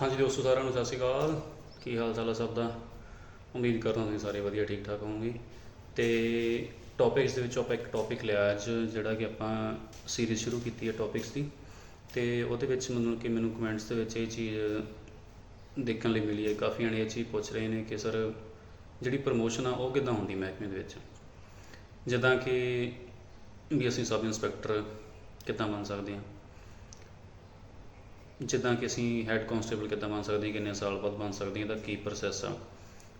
ਹਾਂਜੀ ਦੋਸਤੋ, ਸਾਰਿਆਂ ਨੂੰ ਸਤਿ ਸ਼੍ਰੀ ਅਕਾਲ। ਕੀ ਹਾਲ ਚਾਲ ਹੈ ਸਭ ਦਾ? ਉਮੀਦ ਕਰਦਾ ਤੁਸੀਂ ਸਾਰੇ ਵਧੀਆ, ਠੀਕ ਠਾਕ ਹੋਵੋਗੇ। ਤੇ ਟੌਪਿਕਸ ਦੇ ਵਿੱਚ ਆਪਾਂ ਇੱਕ ਟੌਪਿਕ ਲਿਆ ਅੱਜ, ਜਿਹੜਾ ਕਿ ਆਪਾਂ ਸੀਰੀਜ਼ ਸ਼ੁਰੂ ਕੀਤੀ ਹੈ ਟੌਪਿਕਸ ਦੀ। ਤੇ ਉਹਦੇ ਵਿੱਚ ਮਤਲਬ ਕਿ ਮੈਨੂੰ ਕਮੈਂਟਸ ਦੇ ਵਿੱਚ ਇਹ ਚੀਜ਼ ਦੇਖਣ ਲਈ ਮਿਲੀ ਹੈ। ਕਾਫੀ ਜਣੇ ਇਹ ਚੀਜ਼ ਪੁੱਛ ਰਹੇ ਨੇ ਕਿ ਸਰ ਜਿਹੜੀ ਪ੍ਰਮੋਸ਼ਨ ਆ ਉਹ ਕਿੱਦਾਂ ਹੁੰਦੀ ਮਹਿਕਮੇ ਦੇ ਵਿੱਚ? ਜਿੱਦਾਂ ਕਿ ਵੀ ਅਸੀਂ ਸਬ ਇੰਸਪੈਕਟਰ ਕਿੱਦਾਂ ਬਣ ਸਕਦੇ ਹਾਂ? ਜਿੱਦਾਂ ਕਿ ਅਸੀਂ ਹੈੱਡ ਕਾਂਸਟੇਬਲ ਕਿੱਦਾਂ ਬਣ ਸਕਦੇ ਹਾਂ, ਕਿੰਨੇ ਸਾਲ ਬਾਅਦ ਬਣ ਸਕਦੇ ਹਾਂ, ਇਹਦਾ ਕੀ ਪ੍ਰੋਸੈਸ ਆ।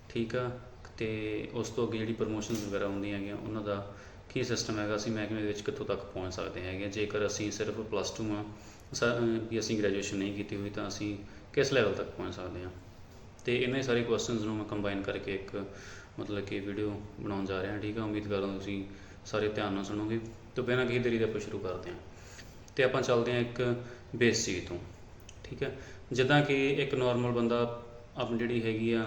ਠੀਕ ਆ? ਤੇ ਉਸ ਤੋਂ ਅੱਗੇ ਜਿਹੜੀ ਪ੍ਰਮੋਸ਼ਨਸ ਵਗੈਰਾ ਹੁੰਦੀਆਂ ਹੈਗੀਆਂ, ਉਹਨਾਂ ਦਾ ਕੀ ਸਿਸਟਮ ਹੈਗਾ, ਅਸੀਂ ਮਹਿਕਮੇ ਦੇ ਵਿੱਚ ਕਿੱਥੋਂ ਤੱਕ ਪਹੁੰਚ ਸਕਦੇ ਹੈਗੇ। ਜੇਕਰ ਅਸੀਂ ਸਿਰਫ ਪਲੱਸ 2 ਆ, ਸ- ਵੀ ਅਸੀਂ ਗ੍ਰੈਜੂਏਸ਼ਨ ਨਹੀਂ ਕੀਤੀ ਹੋਈ, ਤਾਂ ਅਸੀਂ ਕਿਸ ਲੈਵਲ ਤੱਕ ਪਹੁੰਚ ਸਕਦੇ ਹਾਂ? ਤੇ ਇਹਨਾਂ ਸਾਰੇ ਕੁਐਸਚਨਸ ਨੂੰ ਮੈਂ ਕੰਬਾਈਨ ਕਰਕੇ ਇੱਕ ਮਤਲਬ ਕਿ ਵੀਡੀਓ ਬਣਾਉਣ ਜਾ ਰਿਹਾ, ਠੀਕ ਆ? ਉਮੀਦ ਕਰਦਾ ਤੁਸੀਂ ਸਾਰੇ ਧਿਆਨ ਨਾਲ ਸੁਣੋਗੇ। ਤੋਂ ਬਿਨਾਂ ਕਿਸੇ ਦੇਰੀ ਦੇ ਆਪਾਂ ਸ਼ੁਰੂ ਕਰਦੇ ਹਾਂ। ਤੇ ਆਪਾਂ ਚੱਲਦੇ ਹਾਂ ਇੱਕ ਬੇਸ ਚੀਜ਼ ਤੋਂ। ਠੀਕ ਹੈ? ਜਿੱਦਾਂ ਕਿ ਇੱਕ ਨਾਰਮਲ ਬੰਦਾ ਆਪਣੀ ਜਿਹੜੀ ਹੈਗੀ ਆ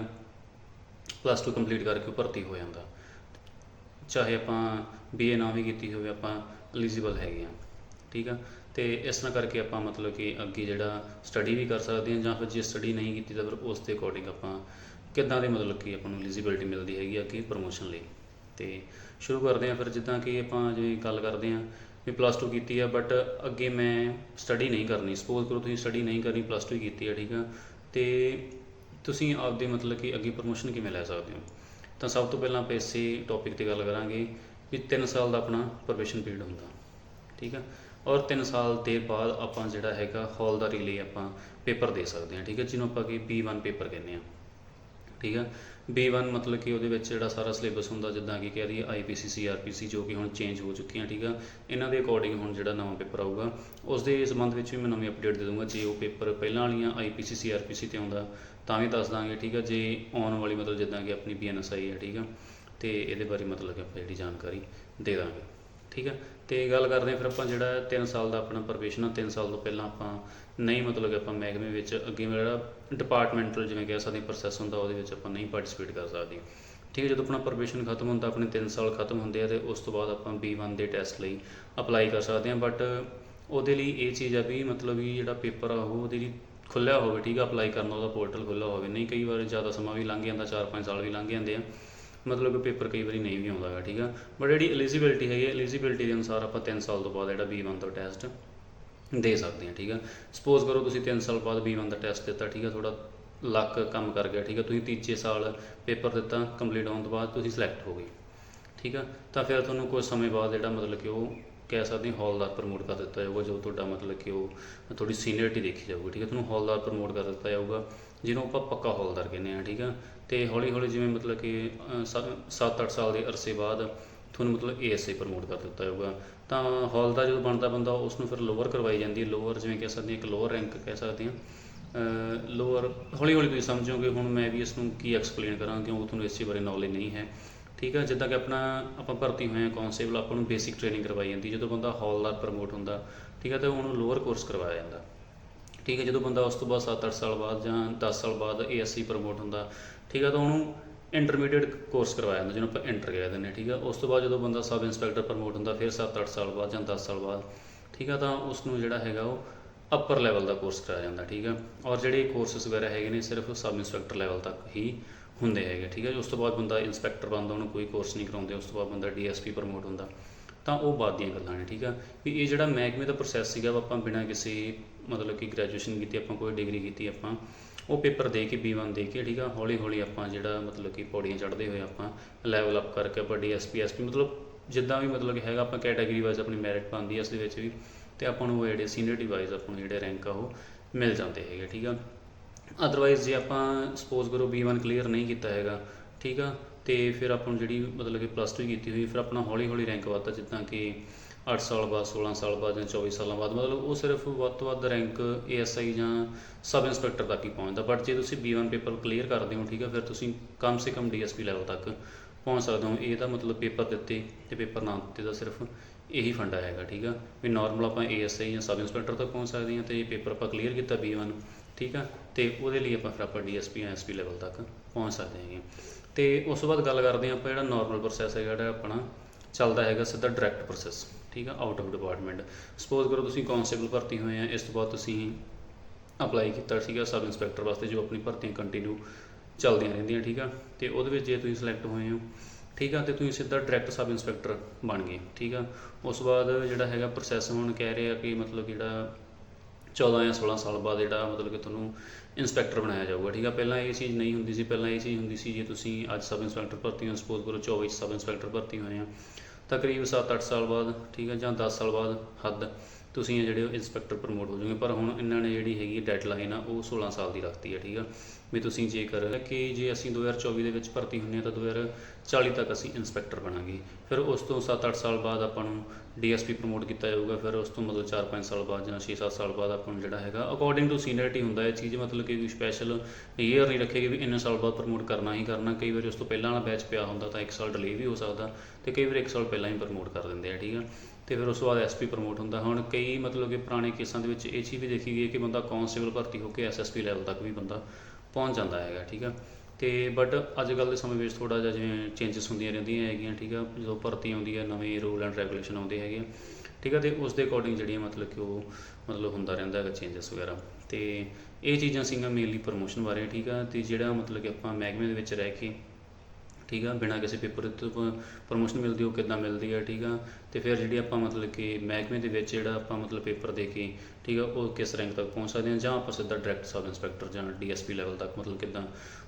ਪਲੱਸ 2 ਕੰਪਲੀਟ ਕਰਕੇ ਉਹ ਭਰਤੀ ਹੋ ਜਾਂਦਾ। ਚਾਹੇ ਆਪਾਂ ਬੀਏ ਨਾ ਵੀ ਕੀਤੀ ਹੋਵੇ, ਆਪਾਂ ਐਲੀਜੀਬਲ ਹੈਗੇ ਆ। ਠੀਕ ਆ? ਤੇ ਇਸ ਤਰ੍ਹਾਂ ਕਰਕੇ ਆਪਾਂ ਮਤਲਬ ਕਿ ਅੱਗੇ ਜਿਹੜਾ ਸਟੱਡੀ ਵੀ ਕਰ ਸਕਦੇ ਹਾਂ ਜਾਂ ਫਿਰ ਜੇ ਸਟੱਡੀ ਨਹੀਂ ਕੀਤੀ ਤਾਂ ਫਿਰ ਉਸ ਦੇ ਅਕੋਰਡਿੰਗ ਆਪਾਂ ਕਿੱਦਾਂ ਦੇ ਮਤਲਬ ਕਿ ਆਪਾਂ ਨੂੰ ਐਲੀਜੀਬਿਲਟੀ ਮਿਲਦੀ ਹੈਗੀ ਆ ਕਿ ਪ੍ਰੋਮੋਸ਼ਨ ਲਈ। ਤੇ ਸ਼ੁਰੂ ਕਰਦੇ ਹਾਂ ਫਿਰ ਜਿੱਦਾਂ ਕਿ ਆਪਾਂ ਜਿਵੇਂ ਗੱਲ ਕਰਦੇ ਹਾਂ ਵੀ ਪਲੱਸ 2 ਕੀਤੀ ਆ ਬਟ ਅੱਗੇ ਮੈਂ ਸਟੱਡੀ ਨਹੀਂ ਕਰਨੀ। ਸਪੋਜ਼ ਕਰੋ ਤੁਸੀਂ ਸਟੱਡੀ ਨਹੀਂ ਕਰਨੀ ਪਲੱਸ 2 ਹੀ ਕੀਤੀ ਆ, ਠੀਕ ਆ? ਤੇ ਤੁਸੀਂ ਆਪਦੇ ਮਤਲਬ ਕਿ ਅੱਗੇ ਪ੍ਰੋਮੋਸ਼ਨ ਕਿਵੇਂ ਲੈ ਸਕਦੇ ਹੋ? ਤਾਂ ਸਭ ਤੋਂ ਪਹਿਲਾਂ ਆਪਾਂ ਇਸੇ ਟੌਪਿਕ ਤੇ ਗੱਲ ਕਰਾਂਗੇ ਵੀ 3 ਸਾਲ ਦਾ ਆਪਣਾ ਪ੍ਰੋਬੇਸ਼ਨ ਪੀਰੀਅਡ ਹੁੰਦਾ, ਠੀਕ ਆ? ਔਰ 3 ਸਾਲ ਦੇ ਬਾਅਦ ਆਪਾਂ ਜਿਹੜਾ ਹੈਗਾ ਹੌਲਦਾਰੀ ਲਈ ਆਪਾਂ ਪੇਪਰ ਦੇ ਸਕਦੇ ਹਾਂ, ਠੀਕ ਹੈ ਜਿਹਨੂੰ ਆਪਾਂ ਕਿ B1 ਪੇਪਰ ਕਹਿੰਦੇ ਆ ਠੀਕ ਆ। B1 ਮਤਲਬ ਕਿ ਉਹਦੇ ਵਿੱਚ ਜਿਹੜਾ ਸਾਰਾ ਸਿਲੇਬਸ ਹੁੰਦਾ, ਜਿੱਦਾਂ ਕਿ ਕਹਿ ਦਈਏ IPC CRPC ਜੋ ਕਿ ਹੁਣ ਚੇਂਜ ਹੋ ਚੁੱਕੀਆਂ, ਠੀਕ ਆ। ਇਹਨਾਂ ਦੇ ਅਕੋਰਡਿੰਗ ਹੁਣ ਜਿਹੜਾ ਨਵਾਂ ਪੇਪਰ ਆਊਗਾ ਉਸ ਦੇ ਸੰਬੰਧ ਵਿੱਚ ਵੀ ਮੈਂ ਨਵੀਂ ਅਪਡੇਟ ਦੇ ਦੂੰਗਾ ਜੇ ਉਹ ਪੇਪਰ ਪਹਿਲਾਂ ਵਾਲੀਆਂ IPC CRPC ਤੇ ਆਉਂਦਾ, ਤਾਂ ਵੀ ਦੱਸ ਦਾਂਗੇ, ਠੀਕ ਆ। ਜੇ ਆਉਣ ਵਾਲੀ ਮਤਲਬ ਜਿੱਦਾਂ ਕਿ ਆਪਣੀ BNSI ਹੈ ਠੀਕ ਆ। ਤੇ ਇਹਦੇ ਬਾਰੇ ਮਤਲਬ ਕਿ ਆਪਾਂ ਜਿਹੜੀ ਜਾਣਕਾਰੀ ਦੇ ਦਾਂਗੇ। ਠੀਕ ਆ ਤੇ ਗੱਲ ਕਰਦੇ ਹਾਂ ਫਿਰ ਆਪਾਂ ਜਿਹੜਾ 3 ਸਾਲ ਦਾ ਆਪਣਾ ਪ੍ਰੋਬੇਸ਼ਨ ਆ 3 ਸਾਲ ਤੋਂ ਪਹਿਲਾਂ ਆਪਾਂ ਨਹੀਂ ਮਤਲਬ ਕਿ ਆਪਾਂ ਮਹਿਕਮੇ ਵਿੱਚ ਅੱਗੇ ਜਿਹੜਾ ਡਿਪਾਰਟਮੈਂਟਲ ਜਿਵੇਂ ਕਹਿ ਸਕਦੇ ਪ੍ਰੋਸੈਸ ਹੁੰਦਾ, ਉਹਦੇ ਵਿੱਚ ਆਪਾਂ ਨਹੀਂ ਪਾਰਟਿਸਿਪੇਟ ਕਰ ਸਕਦੇ। ਠੀਕ ਹੈ, ਜਦੋਂ ਆਪਣਾ ਪ੍ਰੋਬੇਸ਼ਨ ਖਤਮ ਹੁੰਦਾ, ਆਪਣੇ 3 ਸਾਲ ਖਤਮ ਹੁੰਦੇ ਆ ਤੇ ਉਸ ਤੋਂ ਬਾਅਦ ਆਪਾਂ B1 ਦੇ ਟੈਸਟ ਲਈ ਅਪਲਾਈ ਕਰ ਸਕਦੇ ਹਾਂ। ਬਟ ਉਹਦੇ ਲਈ ਇਹ ਚੀਜ਼ ਆ ਵੀ ਮਤਲਬ ਵੀ ਜਿਹੜਾ ਪੇਪਰ ਆ, ਉਹ ਉਹਦੇ ਲਈ ਖੁੱਲਿਆ ਹੋਵੇ, ਠੀਕ ਆ? ਅਪਲਾਈ ਕਰਨ ਦਾ ਉਹਦਾ ਪੋਰਟਲ ਖੁੱਲਿਆ ਹੋਵੇ। ਨਹੀਂ, ਕਈ ਵਾਰ ਜ਼ਿਆਦਾ ਸਮਾਂ ਵੀ ਲੰਘ ਜਾਂਦਾ 4-5 ਸਾਲ ਵੀ ਲੰਘ ਜਾਂਦੇ ਆ। ਮਤਲਬ ਕਿ ਪੇਪਰ ਕਈ ਵਾਰੀ ਨਹੀਂ ਵੀ ਆਉਂਦਾ ਹੈਗਾ, ਠੀਕ ਆ? ਬਟ ਜਿਹੜੀ ਐਲੀਜੀਬਿਲਟੀ ਹੈਗੀ ਐਲੀਜੀਬਿਲਟੀ ਦੇ ਅਨੁਸਾਰ ਆਪਾਂ 3 ਸਾਲ ਤੋਂ ਬਾਅਦ ਜਿਹੜਾ B1 ਦਾ ਟੈਸਟ ਦੇ ਸਕਦੇ ਹਾਂ, ਠੀਕ ਆ? ਸਪੋਜ਼ ਕਰੋ ਤੁਸੀਂ 3 ਸਾਲ ਬਾਅਦ B1 ਦਾ ਟੈਸਟ ਦਿੱਤਾ, ਠੀਕ ਆ? ਥੋੜਾ ਲੱਕ ਕੰਮ ਕਰ ਗਿਆ, ਠੀਕ ਆ? ਤੁਸੀਂ ਤੀਜੇ ਸਾਲ ਪੇਪਰ ਦਿੱਤਾ ਕੰਪਲੀਟ ਹੋਣ ਤੋਂ ਬਾਅਦ ਤੁਸੀਂ ਸਿਲੈਕਟ ਹੋ ਗਏ, ਠੀਕ ਆ? ਤਾਂ ਫਿਰ ਤੁਹਾਨੂੰ ਕੁਝ ਸਮੇਂ ਬਾਅਦ ਜਿਹੜਾ ਮਤਲਬ ਕਿ ਉਹ ਕਹਿ ਸਕਦੇ ਹਾਂ ਹੌਲਦਾਰ ਪ੍ਰਮੋਟ ਕਰ ਦਿੱਤਾ ਜਾਊਗਾ, ਜੋ ਤੁਹਾਡਾ ਮਤਲਬ ਕਿ ਉਹ ਤੁਹਾਡੀ ਸੀਨੀਅਰਟੀ ਦੇਖੀ ਜਾਊਗੀ, ਠੀਕ ਹੈ ਤੁਹਾਨੂੰ ਹੌਲਦਾਰ ਪ੍ਰਮੋਟ ਕਰ ਦਿੱਤਾ ਜਾਊਗਾ। ਜਿਹਨੂੰ ਆਪਾਂ ਪੱਕਾ ਹੌਲਦਾਰ ਕਹਿੰਦੇ ਆ ਠੀਕ ਆ? ਤੇ ਹੌਲੀ ਹੌਲੀ ਜਿਵੇਂ ਮਤਲਬ ਕਿ 7-8 ਸਾਲ ਦੇ ਅਰਸੇ ਬਾਅਦ ਤੁਹਾਨੂੰ ਮਤਲਬ ਏਐਸਆਈ ਪ੍ਰਮੋਟ ਕਰ ਦਿੱਤਾ ਜਾਊਗਾ। ਤਾਂ ਹੌਲਦਾਰ ਜਦੋਂ ਬਣਦਾ ਬੰਦਾ ਉਸ ਨੂੰ ਫਿਰ ਲੋਅਰ ਕਰਵਾਈ ਜਾਂਦੀ ਹੈ। ਲੋਅਰ ਜਿਵੇਂ ਕਹਿ ਸਕਦੇ ਹਾਂ, ਇੱਕ ਲੋਅਰ ਰੈਂਕ ਕਹਿ ਸਕਦੇ ਹਾਂ। ਲੋਅਰ ਹੌਲੀ ਹੌਲੀ ਤੁਸੀਂ ਸਮਝੋਗੇ ਹੁਣ ਮੈਂ ਵੀ ਇਸ ਨੂੰ ਕੀ ਐਕਸਪਲੇਨ ਕਰਾਂ ਕਿਉਂਕਿ ਤੁਹਾਨੂੰ ਇਸ ਚੀਜ਼ ਬਾਰੇ ਨੌਲੇਜ ਨਹੀਂ ਹੈ। ਠੀਕ ਹੈ ਜਿੱਦਾਂ ਕਿ ਆਪਣਾ, ਆਪਾਂ ਭਰਤੀ ਹੋਏ ਹਾਂ ਕਨਸਟੇਬਲ ਆਪਾਂ ਨੂੰ ਬੇਸਿਕ ਟ੍ਰੇਨਿੰਗ ਕਰਵਾਈ ਜਾਂਦੀ ਜਦੋਂ ਬੰਦਾ ਹੌਲਦਾਰ ਪ੍ਰਮੋਟ ਹੁੰਦਾ, ਠੀਕ ਹੈ ਤਾਂ ਉਹਨੂੰ ਲੋਅਰ ਕੋਰਸ ਕਰਵਾਇਆ ਜਾਂਦਾ। ਠੀਕ ਹੈ, ਜਦੋਂ ਬੰਦਾ ਉਸ ਤੋਂ ਬਾਅਦ 7-8 ਸਾਲ ਬਾਅਦ ਜਾਂ 10 ਸਾਲ ਬਾਅਦ ਏਐਸਸੀ ਪ੍ਰਮੋਟ ਹੁੰਦਾ, ਠੀਕ ਹੈ, ਤਾਂ ਉਹਨੂੰ ਇੰਟਰਮੀਡੀਏਟ ਕੋਰਸ ਕਰਵਾਇਆ ਜਾਂਦਾ, ਜਿਹਨੂੰ ਆਪਾਂ ਇੰਟਰ ਕਹਿ ਦਿੰਦੇ ਹਾਂ, ਠੀਕ ਹੈ। ਉਸ ਤੋਂ ਬਾਅਦ ਜਦੋਂ ਬੰਦਾ ਸਬ ਇੰਸਪੈਕਟਰ ਪ੍ਰਮੋਟ ਹੁੰਦਾ, ਫਿਰ 7-8 ਸਾਲ ਬਾਅਦ ਜਾਂ 10 ਸਾਲ ਬਾਅਦ, ਠੀਕ ਹੈ, ਤਾਂ ਉਸ ਨੂੰ ਜਿਹੜਾ ਹੈਗਾ ਉਹ ਅੱਪਰ ਲੈਵਲ ਦਾ ਕੋਰਸ ਕਰਾਇਆ ਜਾਂਦਾ, ਠੀਕ ਹੈ। ਔਰ ਜਿਹੜੇ ਕੋਰਸਸ ਵਗੈਰਾ ਹੈਗੇ ਨੇ, ਸਿਰਫ ਸਬ ਇੰਸਪੈਕਟਰ ਲੈਵਲ ਤੱਕ ਹੀ ਹੁੰਦੇ ਹੈਗੇ, ਠੀਕ ਹੈ। ਉਸ ਤੋਂ ਬਾਅਦ ਬੰਦਾ ਇੰਸਪੈਕਟਰ ਬਣਦਾ, ਉਹਨੂੰ ਕੋਈ ਕੋਰਸ ਨਹੀਂ ਕਰਾਉਂਦੇ, ਉਸ ਤੋਂ ਬਾਅਦ ਬੰਦਾ ਡੀਐਸਪੀ ਪ੍ਰਮੋਟ ਹੁੰਦਾ, ਤਾਂ ਉਹ ਬਾਅਦ ਦੀਆਂ ਗੱਲਾਂ ਨੇ, ਠੀਕ ਆ ਵੀ ਇਹ ਜਿਹੜਾ ਮਹਿਕਮੇ ਦਾ ਪ੍ਰੋਸੈਸ ਸੀਗਾ ਵਾ ਆਪਾਂ ਬਿਨਾਂ ਕਿਸੇ ਮਤਲਬ ਕਿ ਗ੍ਰੈਜੂਏਸ਼ਨ ਕੀਤੀ, ਆਪਾਂ ਕੋਈ ਡਿਗਰੀ ਕੀਤੀ ਆਪਾਂ, ਉਹ ਪੇਪਰ ਦੇ ਕੇ B1 ਦੇ ਕੇ, ਠੀਕ ਆ ਹੌਲੀ ਹੌਲੀ ਆਪਾਂ ਜਿਹੜਾ ਮਤਲਬ ਕਿ ਪੌੜੀਆਂ ਚੜ੍ਹਦੇ ਹੋਏ ਆਪਾਂ ਲੈਵਲ ਅਪ ਕਰਕੇ ਆਪਾਂ ਡੀਐਸਪੀ ਐਸਪੀ ਮਤਲਬ ਜਿੱਦਾਂ ਵੀ ਮਤਲਬ ਕਿ ਹੈਗਾ, ਆਪਾਂ ਕੈਟਾਗਰੀ ਵਾਈਜ਼ ਆਪਣੀ ਮੈਰਿਟ ਪਾਉਂਦੀ ਹੈ ਇਸ ਦੇ ਵਿੱਚ ਵੀ, ਤੇ ਆਪਾਂ ਨੂੰ ਉਹ ਜਿਹੜੇ ਸੀਨੀਅਰਟੀ ਵਾਈਜ਼ ਆਪਾਂ ਨੂੰ ਜਿਹੜੇ ਰੈਂਕ ਆ ਉਹ ਮਿਲ ਜਾਂਦੇ ਹੈਗੇ, ਠੀਕ ਆ। ਅਦਰਵਾਈਜ਼ ਜੇ ਆਪਾਂ ਸਪੋਜ਼ ਕਰੋ B1 ਕਲੀਅਰ ਨਹੀਂ ਕੀਤਾ ਹੈਗਾ, ਠੀਕ ਆ, ਤੇ ਫਿਰ ਆਪਾਂ ਨੂੰ ਜਿਹੜੀ ਮਤਲਬ ਕਿ ਪਲੱਸ 2 ਕੀਤੀ ਹੋਈ, ਫਿਰ ਆਪਣਾ ਹੌਲੀ ਹੌਲੀ ਰੈਂਕ ਵੱਧਦਾ, ਜਿੱਦਾਂ ਕਿ 8 ਸਾਲ ਬਾਅਦ 16 ਸਾਲ ਬਾਅਦ ਜਾਂ 24 ਸਾਲਾਂ ਬਾਅਦ, ਮਤਲਬ ਉਹ ਸਿਰਫ ਵੱਧ ਤੋਂ ਵੱਧ ਰੈਂਕ ਏਐਸਆਈ ਜਾਂ ਸਬ ਇੰਸਪੈਕਟਰ ਤੱਕ ਹੀ ਪਹੁੰਚਦਾ। ਬਟ ਜੇ ਤੁਸੀਂ B1 ਪੇਪਰ ਕਲੀਅਰ ਕਰਦੇ ਹੋ, ਠੀਕ ਆ ਫਿਰ ਤੁਸੀਂ ਕਮ ਸੇ ਕਮ ਡੀਐਸਪੀ ਲੈਵਲ ਤੱਕ ਪਹੁੰਚ ਸਕਦੇ ਹੋ। ਇਹਦਾ ਮਤਲਬ ਪੇਪਰ ਦਿੱਤੇ ਤੇ ਪੇਪਰ ਨਾ ਦਿੱਤੇ ਦਾ ਸਿਰਫ ਇਹੀ ਫੰਡਾ ਹੈਗਾ, ਠੀਕ ਆ। ਵੀ ਨਾਰਮਲ ਆਪਾਂ ਏਐਸਆਈ ਜਾਂ ਸਬ ਇੰਸਪੈਕਟਰ ਤੱਕ ਪਹੁੰਚ ਸਕਦੇ ਹਾਂ ਤੇ ਪੇਪਰ ਆਪਾਂ ਕਲੀਅਰ ਕੀਤਾ B1 ਠੀਕ ਆ। ਤੇ ਉਹਦੇ ਲਈ ਆਪਾਂ ਫਿਰ ਆਪਾਂ ਡੀਐਸਪੀ ਜਾਂ ਐਸਪੀ ਲੈਵਲ ਤੱਕ ਪਹੁੰਚ ਸਕਦੇ ਹੈਗੇ। ਤੇ ਉਸ ਤੋਂ ਬਾਅਦ ਗੱਲ ਕਰਦੇ ਹਾਂ ਆਪਾਂ ਜਿਹੜਾ ਨਾਰਮਲ ਪ੍ਰੋਸੈਸ ਹੈ ਜਿਹੜਾ ਆਪਣਾ ਚੱਲਦਾ ਹੈਗਾ ਸਿੱਧਾ ਡਾਇਰੈਕਟ ਪ੍ਰੋਸੈਸ ਠੀਕ ਆ ਆਊਟ ਆਫ ਡਿਪਾਰਟਮੈਂਟ ਸਪੋਜ਼ ਕਰੋ ਤੁਸੀਂ ਕਾਂਸਟੇਬਲ ਭਰਤੀ ਹੋਏ ਆ, ਇਸ ਤੋਂ ਬਾਅਦ ਤੁਸੀਂ ਅਪਲਾਈ ਕੀਤਾ ਸੀਗਾ ਸਬ ਇੰਸਪੈਕਟਰ ਵਾਸਤੇ, ਜੋ ਆਪਣੀ ਭਰਤੀਆਂ ਕੰਟੀਨਿਊ ਚੱਲਦੀਆਂ ਰਹਿੰਦੀਆਂ, ਠੀਕ ਆ। ਤੇ ਉਹਦੇ ਵਿੱਚ ਜੇ ਤੁਸੀਂ ਸਿਲੈਕਟ ਹੋਏ ਹੋ, ਠੀਕ ਆ, ਤੇ ਤੁਸੀਂ ਸਿੱਧਾ ਡਾਇਰੈਕਟ ਸਬ ਇੰਸਪੈਕਟਰ ਬਣ ਗਏ, ਠੀਕ ਆ। ਉਸ ਤੋਂ ਬਾਅਦ ਜਿਹੜਾ ਹੈਗਾ ਪ੍ਰੋਸੈਸ ਹੁਣ ਕਹਿ ਰਹੇ ਆ ਕਿ ਮਤਲਬ ਜਿਹੜਾ 14 ਜਾਂ 16 ਸਾਲ ਬਾਅਦ ਜਿਹੜਾ ਮਤਲਬ ਕਿ ਤੁਹਾਨੂੰ ਇੰਸਪੈਕਟਰ ਬਣਾਇਆ ਜਾਊਗਾ, ਠੀਕ ਆ? ਪਹਿਲਾਂ ਇਹ ਚੀਜ਼ ਨਹੀਂ ਹੁੰਦੀ ਸੀ, ਪਹਿਲਾਂ ਇਹ ਚੀਜ਼ ਹੁੰਦੀ ਸੀ ਜੇ ਤੁਸੀਂ ਅੱਜ ਸਬ ਇੰਸਪੈਕਟਰ ਭਰਤੀ ਹੋ ਸਪੋਜ਼ ਕਰੋ 24 ਸਬ ਇੰਸਪੈਕਟਰ ਭਰਤੀ ਹੋਏ ਆ, ਤਕਰੀਬ ਕਰੀਬ 7-8 ਸਾਲ ਬਾਅਦ, ਠੀਕ ਆ, ਜਾਂ 10 ਸਾਲ ਬਾਅਦ ਹੱਦ। ਤੁਸੀਂ ਇਹ ਜਿਹੜੇ ਇੰਸਪੈਕਟਰ ਪ੍ਰਮੋਟ ਹੋ ਜਾਓਗੇ, ਪਰ ਹੁਣ ਇਹਨਾਂ ਨੇ ਜਿਹੜੀ ਹੈਗੀ ਡੈਡਲਾਈਨ ਆ, ਉਹ 16 ਸਾਲ ਦੀ ਰੱਖਤੀ ਹੈ ਠੀਕ ਆ? ਵੀ ਤੁਸੀਂ ਜੇਕਰ ਕਿ ਜੇ ਅਸੀਂ 2024 ਦੇ ਵਿੱਚ ਭਰਤੀ ਹੁੰਦੇ ਹਾਂ, ਤਾਂ 2040 ਤੱਕ ਅਸੀਂ ਇੰਸਪੈਕਟਰ ਬਣਾਂਗੇ। ਫਿਰ ਉਸ ਤੋਂ 7-8 ਸਾਲ ਬਾਅਦ ਆਪਾਂ ਨੂੰ ਡੀਐਸਪੀ ਪ੍ਰਮੋਟ ਕੀਤਾ ਜਾਊਗਾ, ਫਿਰ ਉਸ ਤੋਂ ਮਤਲਬ 4-5 ਸਾਲ ਬਾਅਦ ਜਾਂ 6-7 ਸਾਲ ਬਾਅਦ ਆਪਾਂ ਨੂੰ ਜਿਹੜਾ ਹੈਗਾ ਅਕੋਰਡਿੰਗ ਟੂ ਸੀਨੀਅਰਿਟੀ ਹੁੰਦਾ ਇਹ ਚੀਜ਼, ਮਤਲਬ ਕਿ ਕੋਈ ਸਪੈਸ਼ਲ ਈਅਰ ਨਹੀਂ ਰੱਖੇਗੀ ਵੀ ਇੰਨੇ ਸਾਲ ਬਾਅਦ ਪ੍ਰਮੋਟ ਕਰਨਾ ਹੀ ਕਰਨਾ। ਕਈ ਵਾਰੀ ਉਸ ਤੋਂ ਪਹਿਲਾਂ ਵਾਲਾ ਬੈਚ ਪਿਆ ਹੁੰਦਾ, ਤਾਂ 1 ਸਾਲ ਡਿਲੇ ਵੀ ਹੋ ਸਕਦਾ ਤੇ ਕਈ ਵਾਰੀ 1 ਸਾਲ ਪਹਿਲਾਂ ਹੀ ਪ੍ਰਮੋਟ ਕਰ ਦਿੰਦੇ ਆ, ਠੀਕ ਆ? ਤੇ ਫਿਰ ਉਸ ਤੋਂ ਬਾਅਦ ਐਸਪੀ ਪ੍ਰਮੋਟ ਹੁੰਦਾ। ਹੁਣ ਕਈ ਮਤਲਬ ਕਿ ਪੁਰਾਣੇ ਕੇਸਾਂ ਦੇ ਵਿੱਚ ਇਹ ਚੀਜ਼ ਵੀ ਦੇਖੀ ਗਈ ਹੈ ਕਿ ਬੰਦਾ ਕਾਂਸਟੇਬਲ ਭਰਤੀ ਹੋ ਕੇ ਐਸਐਸਪੀ ਲੈਵਲ ਤੱਕ ਵੀ ਬੰਦਾ ਪਹੁੰਚ ਜਾਂਦਾ ਹੈਗਾ ਠੀਕ ਆ। ਤੇ ਬਟ ਅੱਜ ਕੱਲ੍ਹ ਦੇ ਸਮੇਂ ਵਿੱਚ ਥੋੜਾ ਜਿਹਾ ਜਿਵੇਂ ਚੇਂਜਸ ਹੁੰਦੀਆਂ ਰਹਿੰਦੀਆਂ ਹੈਗੀਆਂ ਠੀਕ ਆ। ਜਦੋਂ ਭਰਤੀ ਆਉਂਦੀ ਹੈ ਨਵੇਂ ਰੂਲ ਐਂਡ ਰੈਗੂਲੇਸ਼ਨ ਆਉਂਦੇ ਹੈਗੇ ਆ, ਠੀਕ ਆ। ਤੇ ਉਸ ਦੇ ਅਕੋਰਡਿੰਗ ਜਿਹੜੀਆਂ ਮਤਲਬ ਕਿ ਉਹ ਮਤਲਬ ਹੁੰਦਾ ਰਹਿੰਦਾ ਹੈਗਾ ਚੇਂਜਸ ਵਗੈਰਾ। ਤੇ ਇਹ ਚੀਜ਼ਾਂ ਸੀਗੀਆਂ ਮੇਨਲੀ ਪ੍ਰਮੋਸ਼ਨ ਬਾਰੇ ਠੀਕ ਆ। ਤੇ ਜਿਹੜਾ ਮਤਲਬ ਕਿ ਆਪਾਂ ਮਹਿਕਮੇ ਦੇ ਵਿੱਚ ਰਹਿ ਕੇ ਠੀਕ ਆ? ਬਿਨਾਂ ਕਿਸੇ ਪੇਪਰ ਤੋਂ ਪ੍ਰਮੋਸ਼ਨ ਮਿਲਦੀ, ਉਹ ਕਿੱਦਾਂ ਮਿਲਦੀ ਹੈ ਠੀਕ ਆ? ਤੇ ਫਿਰ ਜਿਹੜੀ ਆਪਾਂ ਮਤਲਬ ਕਿ ਮਹਿਕਮੇ ਦੇ ਵਿੱਚ ਜਿਹੜਾ ਆਪਾਂ ਮਤਲਬ ਪੇਪਰ ਦੇ ਕੇ, ਠੀਕ ਆ, ਉਹ ਕਿਸ ਰੈਂਕ ਤੱਕ ਪਹੁੰਚ ਸਕਦੇ ਹਾਂ ਜਾਂ ਆਪਾਂ ਸਿੱਧਾ ਡਾਇਰੈਕਟ ਸਬ ਇੰਸਪੈਕਟਰ ਜਾਂ ਡੀਐਸਪੀ ਲੈਵਲ ਤੱਕ ਮਤਲਬ ਕਿੱਦਾਂ?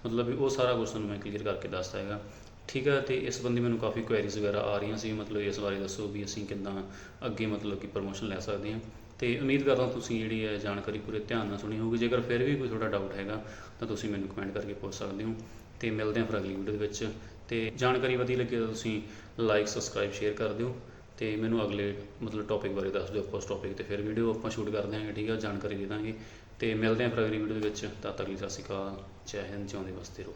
ਮਤਲਬ ਵੀ ਉਹ ਸਾਰਾ ਕੁਝ ਤੁਹਾਨੂੰ ਮੈਂ ਕਲੀਅਰ ਕਰਕੇ ਦੱਸਦਾ ਹੈਗਾ। ਠੀਕ ਹੈ ਤੇ ਇਸ ਸੰਬੰਧੀ ਮੈਨੂੰ ਕਾਫੀ ਕੁਐਰੀਜ਼ ਵਗੈਰਾ ਆ ਰਹੀਆਂ ਸੀ, ਮਤਲਬ ਇਸ ਬਾਰੇ ਦੱਸੋ ਵੀ ਅਸੀਂ ਕਿੱਦਾਂ ਅੱਗੇ ਮਤਲਬ ਕਿ ਪ੍ਰਮੋਸ਼ਨ ਲੈ ਸਕਦੇ ਹਾਂ ਤੇ ਉਮੀਦ ਕਰਦਾ ਤੁਸੀਂ ਜਿਹੜੀ ਹੈ ਜਾਣਕਾਰੀ ਪੂਰੇ ਧਿਆਨ ਨਾਲ ਸੁਣੀ ਹੋਊਗੀ। ਜੇਕਰ ਫਿਰ ਵੀ ਕੋਈ ਤੁਹਾਡਾ ਡਾਊਟ ਹੈਗਾ, ਤਾਂ ਤੁਸੀਂ ਮੈਨੂੰ ਕਮੈਂਟ ਕਰਕੇ ਪੁੱਛ ਸਕਦੇ ਹੋ। ਤੇ ਮਿਲਦੇ ਹਾਂ ਫਿਰ ਅਗਲੀ ਵੀਡੀਓ ਦੇ ਵਿੱਚ। ਤੇ ਜਾਣਕਾਰੀ ਵਧੀਆ ਲੱਗੇ ਤਾਂ ਤੁਸੀਂ ਲਾਈਕ ਸਬਸਕ੍ਰਾਈਬ ਸ਼ੇਅਰ ਕਰ ਦਿਓ ਤੇ ਮੈਨੂੰ ਅਗਲੇ ਮਤਲਬ ਟੌਪਿਕ ਬਾਰੇ ਦੱਸ ਦਿਓ ਆਪਾਂ ਉਸ ਟੌਪਿਕ ਤੇ ਫਿਰ ਵੀਡੀਓ ਆਪਾਂ ਸ਼ੂਟ ਕਰ ਦਿਆਂਗੇ ਠੀਕ ਆ? ਜਾਣਕਾਰੀ ਦੇ ਦਾਂਗੇ। ਤੇ ਮਿਲਦੇ ਹਾਂ ਫਿਰ ਅਗਲੀ ਵੀਡੀਓ ਦੇ ਵਿੱਚ। ਤਦ ਤੱਕ ਲਈ ਸਤਿ ਸ਼੍ਰੀ ਅਕਾਲ। ਜੈ ਹਿੰਦ, ਜਿਉਂਦੇ ਵਸਦੇ ਰਹੋ।